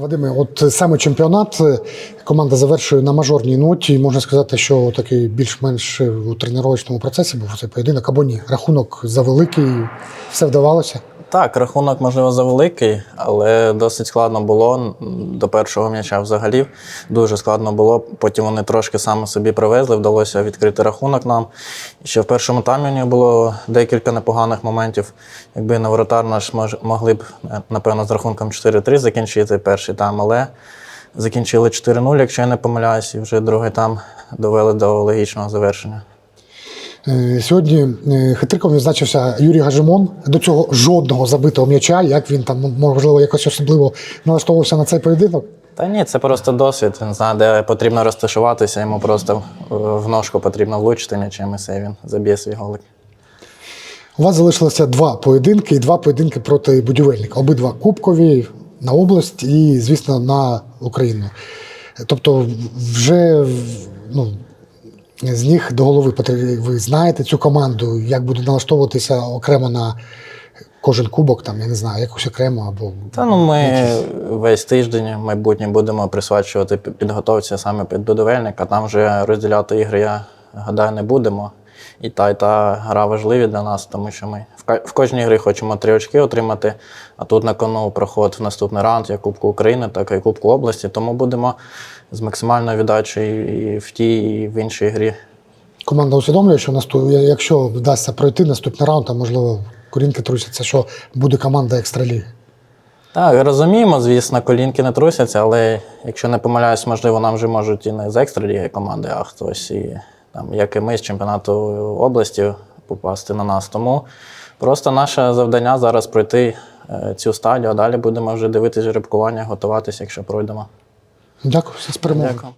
Вадиме, от саме чемпіонат е, команда завершує на мажорній ноті. Можна сказати, що такий більш-менш е, у тренувальному процесі був цей поєдинок або ні. Рахунок завеликий, все вдавалося. Так, рахунок, можливо, завеликий, але досить складно було до першого м'яча взагалі. Дуже складно було. Потім вони трошки саме собі привезли, вдалося відкрити рахунок нам. Ще в першому таймі було декілька непоганих моментів. Якби не воротар наш могли б, е, напевно, з рахунком 4-3 закінчити перший тайм, але закінчили 4-0, якщо я не помиляюсь, і вже другий там довели до логічного завершення. Е, Сьогодні е, хитриком відзначився Юрій Гажимон. До цього жодного забитого м'яча. Як він там, можливо, якось особливо налаштовувався на цей поєдинок. Та ні, це просто досвід. Він знає, де потрібно розташуватися, йому просто в ножку потрібно влучити м'ячем, і він заб'є свій голик. У вас залишилося два поєдинки і два поєдинки проти будівельника. Обидва кубкові на область і, звісно, на Україну. Тобто, вже ну, з ніг до голови ви знаєте цю команду, як буде налаштовуватися окремо на кожен кубок, там, я не знаю, якось окремо або. Та ну ми весь тиждень майбутнє будемо присвячувати підготовці саме під будівельника. Там вже розділяти ігри, я гадаю, не будемо. І та, і та гра важливі для нас, тому що ми в, кожній грі хочемо три очки отримати, а тут на кону проход в наступний раунд як Кубку України, так і Кубку області. Тому будемо з максимальною віддачею і в тій, і в іншій грі. Команда усвідомлює, що наступ... якщо вдасться пройти наступний раунд, то можливо корінки трусяться, що буде команда екстраліги. Так, розуміємо, звісно, колінки не трусяться, але якщо не помиляюсь, можливо, нам вже можуть і не з екстраліги команди, а хтось і там, як і ми з чемпіонату області попасти на нас. Тому просто наше завдання зараз пройти е, цю стадію, а далі будемо вже дивитися жеребкування, готуватися, якщо пройдемо. Дякую, все з перемогою. Дякую.